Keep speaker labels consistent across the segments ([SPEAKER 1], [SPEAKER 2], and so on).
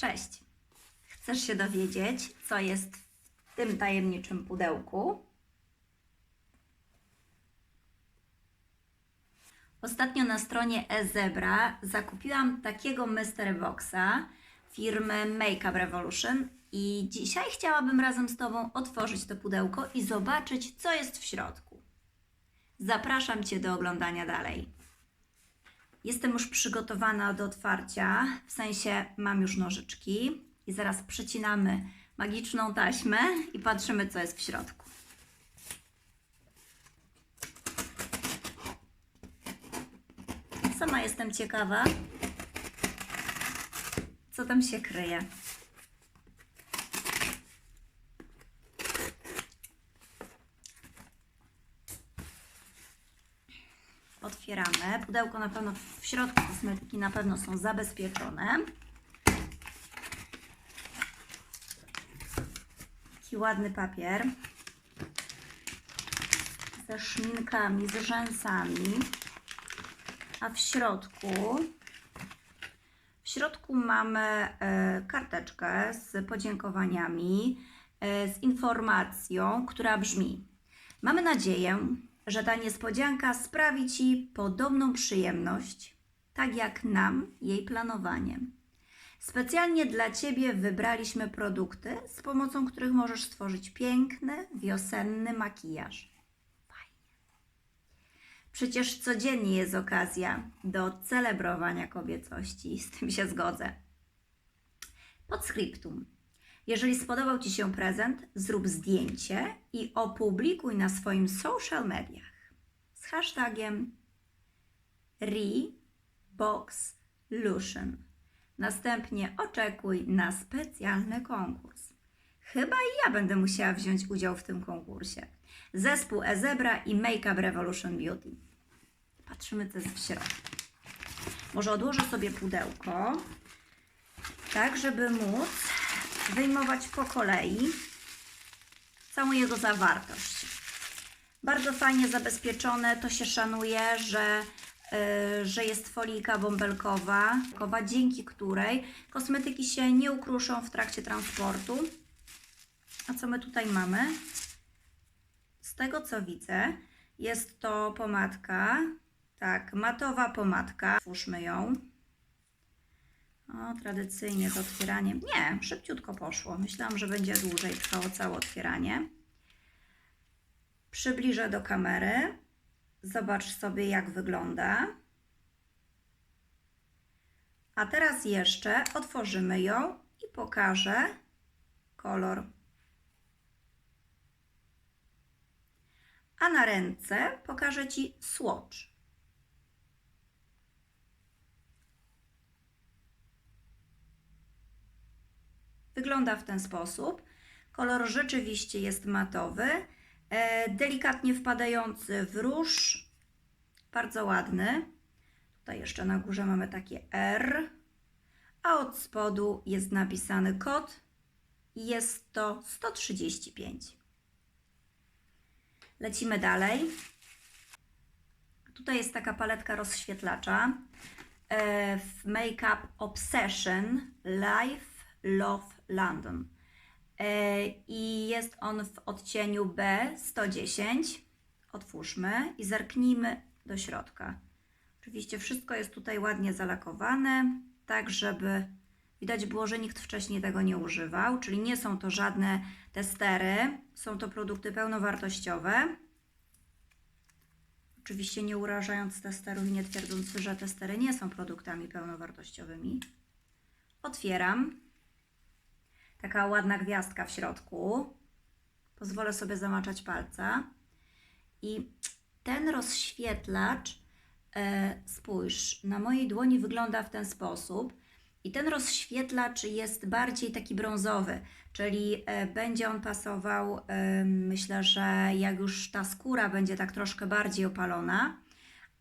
[SPEAKER 1] Cześć! Chcesz się dowiedzieć, co jest w tym tajemniczym pudełku? Ostatnio na stronie eZebra zakupiłam takiego mystery boxa firmy Makeup Revolution i dzisiaj chciałabym razem z Tobą otworzyć to pudełko i zobaczyć, co jest w środku. Zapraszam Cię do oglądania dalej. Jestem już przygotowana do otwarcia, w sensie mam już nożyczki i zaraz przecinamy magiczną taśmę i patrzymy, co jest w środku. Sama jestem ciekawa, co tam się kryje. Otwieramy. Pudełko na pewno w środku kosmetyki na pewno są zabezpieczone. Taki ładny papier ze szminkami, z rzęsami. A w środku w środku mamy e, karteczkę z podziękowaniami, e, z informacją, która brzmi: Mamy nadzieję, że ta niespodzianka sprawi Ci podobną przyjemność, tak jak nam jej planowanie. Specjalnie dla Ciebie wybraliśmy produkty, z pomocą których możesz stworzyć piękny, wiosenny makijaż. Fajnie. Przecież codziennie jest okazja do celebrowania kobiecości, z tym się zgodzę. Podskryptum. Jeżeli spodobał Ci się prezent, zrób zdjęcie i opublikuj na swoim social mediach z hashtagiem ReBoxLution. Następnie oczekuj na specjalny konkurs. Chyba i ja będę musiała wziąć udział w tym konkursie. Zespół Ezebra i Makeup Revolution Beauty. Patrzymy, co jest w środku. Może odłożę sobie pudełko, tak, żeby móc wyjmować po kolei całą jego zawartość. Bardzo fajnie zabezpieczone, to się szanuje, że, yy, że jest folika bąbelkowa, dzięki której kosmetyki się nie ukruszą w trakcie transportu. A co my tutaj mamy? Z tego co widzę, jest to pomadka, tak, matowa pomadka. Otwórzmy ją. O, tradycyjnie z otwieraniem. Nie, szybciutko poszło. Myślałam, że będzie dłużej trwało całe otwieranie. Przybliżę do kamery. Zobacz sobie, jak wygląda. A teraz jeszcze otworzymy ją i pokażę kolor. A na ręce pokażę Ci swatch. Wygląda w ten sposób. Kolor rzeczywiście jest matowy, e, delikatnie wpadający w róż, bardzo ładny. Tutaj jeszcze na górze mamy takie R, a od spodu jest napisany kod jest to 135. Lecimy dalej. Tutaj jest taka paletka rozświetlacza e, w Makeup Obsession Life Love London. E, I jest on w odcieniu B110. Otwórzmy i zerknijmy do środka. Oczywiście wszystko jest tutaj ładnie zalakowane, tak żeby widać było, że nikt wcześniej tego nie używał, czyli nie są to żadne testery, są to produkty pełnowartościowe. Oczywiście nie urażając testerów i nie twierdząc, że testery nie są produktami pełnowartościowymi. Otwieram taka ładna gwiazdka w środku. Pozwolę sobie zamaczać palca. I ten rozświetlacz, e, spójrz, na mojej dłoni wygląda w ten sposób. I ten rozświetlacz jest bardziej taki brązowy, czyli e, będzie on pasował, e, myślę, że jak już ta skóra będzie tak troszkę bardziej opalona,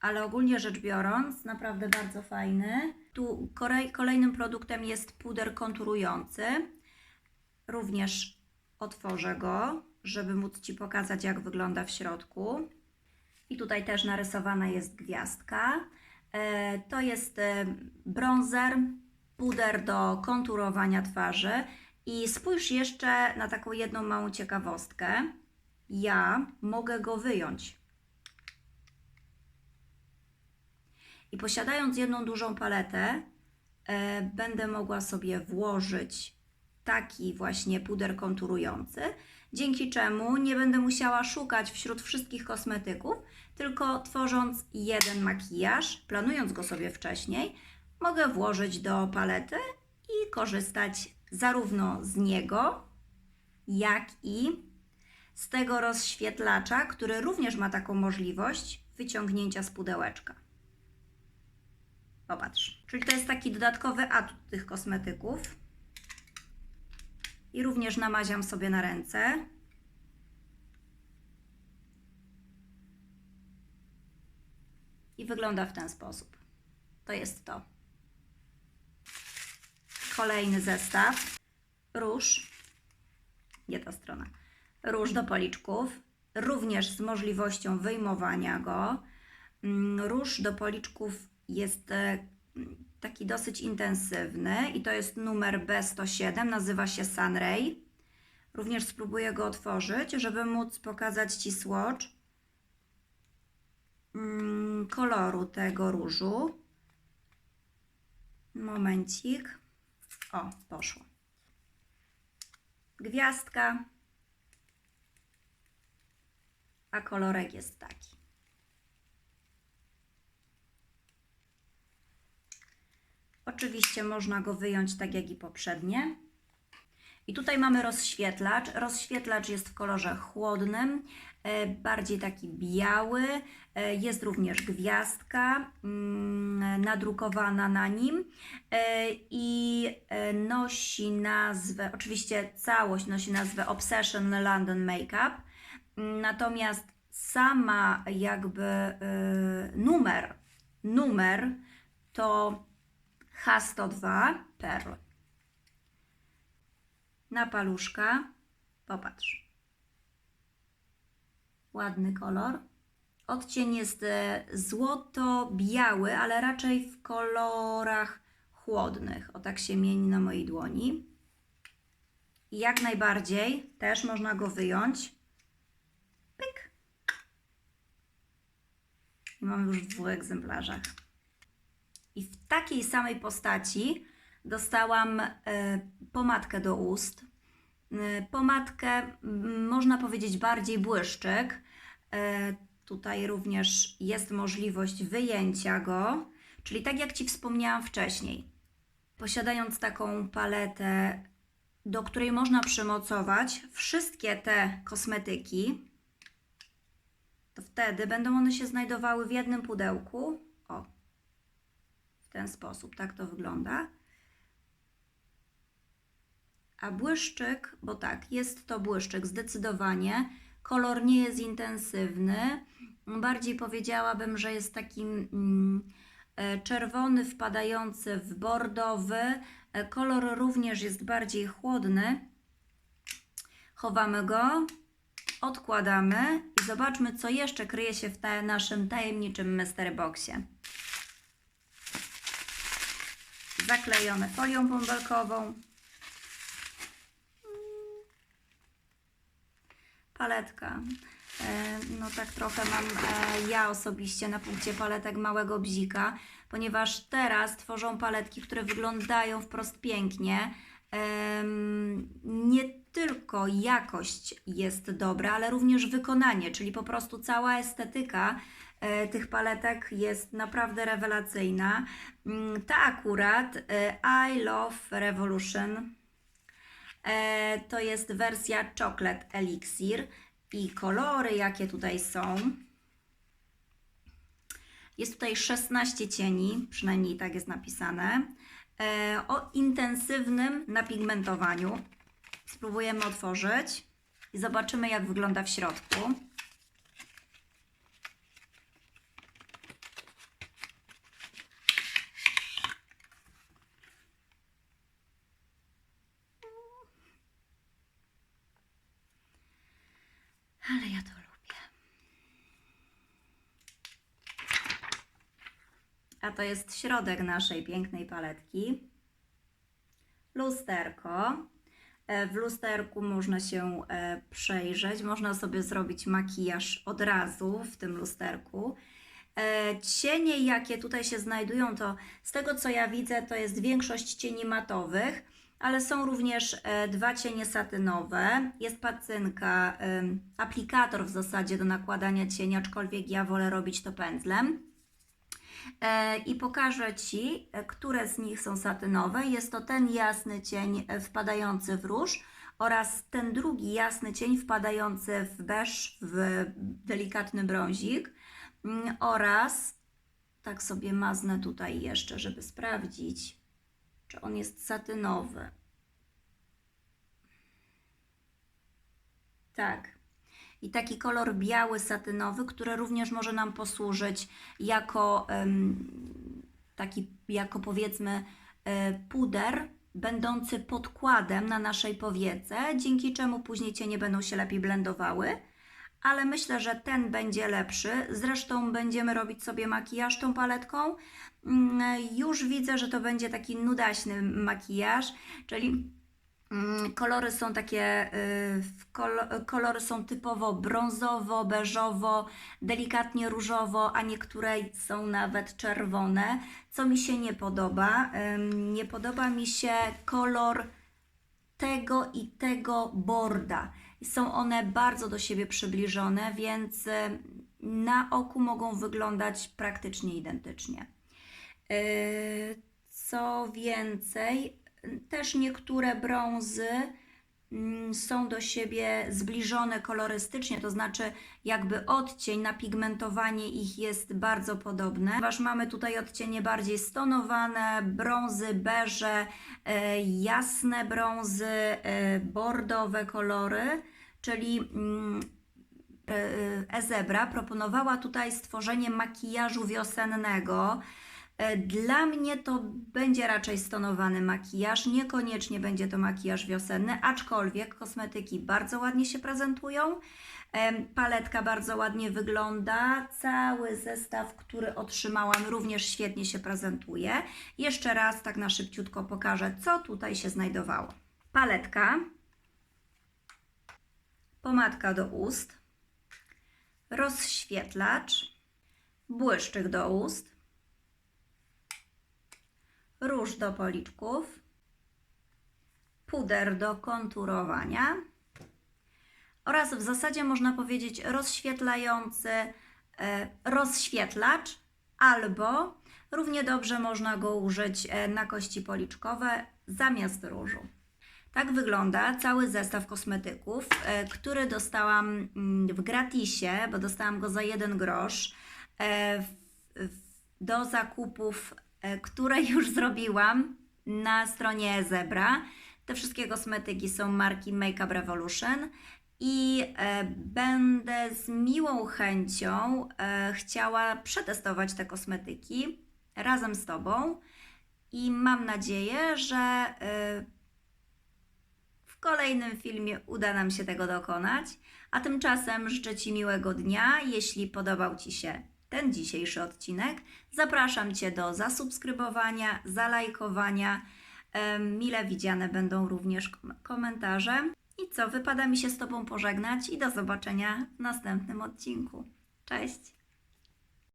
[SPEAKER 1] ale ogólnie rzecz biorąc, naprawdę bardzo fajny. Tu kolejnym produktem jest puder konturujący. Również otworzę go, żeby móc Ci pokazać, jak wygląda w środku. I tutaj też narysowana jest gwiazdka. E, to jest e, bronzer puder do konturowania twarzy. I spójrz jeszcze na taką jedną małą ciekawostkę. Ja mogę go wyjąć. I posiadając jedną dużą paletę, e, będę mogła sobie włożyć taki właśnie puder konturujący, dzięki czemu nie będę musiała szukać wśród wszystkich kosmetyków, tylko tworząc jeden makijaż, planując go sobie wcześniej, mogę włożyć do palety i korzystać zarówno z niego, jak i z tego rozświetlacza, który również ma taką możliwość wyciągnięcia z pudełeczka. Popatrz. Czyli to jest taki dodatkowy atut tych kosmetyków. I również namaziam sobie na ręce. I wygląda w ten sposób. To jest to. Kolejny zestaw. Róż. Nie ta strona. Róż do policzków. Również z możliwością wyjmowania go. Mm, Róż do policzków jest e, taki dosyć intensywny i to jest numer B107, nazywa się Sunray. Również spróbuję go otworzyć, żeby móc pokazać Ci swatch mm, koloru tego różu. Momencik. O, poszło. Gwiazdka. A kolorek jest taki. Oczywiście można go wyjąć tak jak i poprzednie. I tutaj mamy rozświetlacz. Rozświetlacz jest w kolorze chłodnym, e, bardziej taki biały. E, Jest również gwiazdka mm, nadrukowana na nim e, i nosi nazwę, oczywiście całość nosi nazwę Obsession London Makeup. Natomiast sama jakby numer, numer to H102 Pearl. Na paluszka. Popatrz. Ładny kolor. Odcień jest e, złoto-biały, ale raczej w kolorach chłodnych. O tak się mieni na mojej dłoni. I jak najbardziej też można go wyjąć. Pyk. I mam już w dwóch egzemplarzach. I w takiej samej postaci dostałam e, pomadkę do ust. E, Pomadkę, można powiedzieć, bardziej błyszczyk. E, Tutaj również jest możliwość wyjęcia go, czyli tak jak Ci wspomniałam wcześniej. Posiadając taką paletę, do której można przymocować wszystkie te kosmetyki, to wtedy będą one się znajdowały w jednym pudełku. Ten sposób, tak to wygląda. A błyszczyk, bo tak, jest to błyszczyk zdecydowanie. Kolor nie jest intensywny. Bardziej powiedziałabym, że jest taki mm, e, czerwony wpadający w bordowy. E, Kolor również jest bardziej chłodny. Chowamy go, odkładamy i zobaczmy, co jeszcze kryje się w naszym tajemniczym mystery boxie. Zaklejone folią bąbelkową. Paletka. E, No tak trochę mam e, ja osobiście na punkcie paletek małego bzika, ponieważ teraz tworzą paletki, które wyglądają wprost pięknie. Nie tylko jakość jest dobra, ale również wykonanie, czyli po prostu cała estetyka e, tych paletek jest naprawdę rewelacyjna. Mm, Ta akurat e, I Love Revolution E, to jest wersja Chocolate Elixir i kolory, jakie tutaj są. Jest tutaj 16 cieni, przynajmniej tak jest napisane, o intensywnym napigmentowaniu. Spróbujemy otworzyć i zobaczymy, jak wygląda w środku. Ale ja to lubię. A to jest środek naszej pięknej paletki. lusterko. E, W lusterku można się e, przejrzeć, można sobie zrobić makijaż od razu w tym lusterku. E, Cienie, jakie tutaj się znajdują, to z tego co ja widzę, to jest większość cieni matowych, ale są również dwa cienie satynowe. Jest pacynka, aplikator w zasadzie do nakładania cieni, aczkolwiek ja wolę robić to pędzlem. E, I pokażę Ci, e, które z nich są satynowe. Jest to ten jasny cień e, wpadający w róż oraz ten drugi jasny cień wpadający w beż, w delikatny brązik Mm, oraz tak sobie maznę tutaj jeszcze, żeby sprawdzić, czy on jest satynowy. Tak. I taki kolor biały satynowy, który również może nam posłużyć jako taki, jako powiedzmy e, puder będący podkładem na naszej powiece, dzięki czemu później cienie będą się lepiej blendowały. Ale myślę, że ten będzie lepszy. Zresztą będziemy robić sobie makijaż tą paletką. Mm, Już widzę, że to będzie taki nudaśny makijaż, czyli Kolory są takie, y, kolory są typowo brązowo, beżowo, delikatnie różowo, a niektóre są nawet czerwone, co mi się nie podoba. Nie podoba mi się kolor tego i tego borda. Są one bardzo do siebie przybliżone, więc y, na oku mogą wyglądać praktycznie identycznie. Yy, Co więcej, też niektóre brązy mm, są do siebie zbliżone kolorystycznie, to znaczy jakby odcień, napigmentowanie ich jest bardzo podobne, ponieważ mamy tutaj odcienie bardziej stonowane, brązy, beże, e, jasne brązy, e, bordowe kolory, czyli mm, e, Ezebra proponowała tutaj stworzenie makijażu wiosennego. E, Dla mnie to będzie raczej stonowany makijaż, niekoniecznie będzie to makijaż wiosenny, aczkolwiek kosmetyki bardzo ładnie się prezentują. Paletka bardzo ładnie wygląda. Cały zestaw, który otrzymałam, również świetnie się prezentuje. Jeszcze raz tak na szybciutko pokażę, co tutaj się znajdowało. Paletka, pomadka do ust, rozświetlacz, błyszczyk do ust, róż do policzków, puder do konturowania oraz w zasadzie można powiedzieć rozświetlający e, rozświetlacz albo równie dobrze można go użyć e, na kości policzkowe zamiast różu. Tak wygląda cały zestaw kosmetyków, e, który dostałam mm, w gratisie, bo dostałam go za jeden grosz do zakupów, które już zrobiłam na stronie Zebra. Te wszystkie kosmetyki są marki Makeup Revolution i e, będę z miłą chęcią e, chciała przetestować te kosmetyki razem z Tobą i mam nadzieję, że e, w kolejnym filmie uda nam się tego dokonać. A tymczasem życzę Ci miłego dnia. Jeśli podobał Ci się ten dzisiejszy odcinek, zapraszam Cię do zasubskrybowania, zalajkowania. Mile widziane będą również kom- komentarze. I co, wypada mi się z Tobą pożegnać i do zobaczenia w następnym odcinku. Cześć!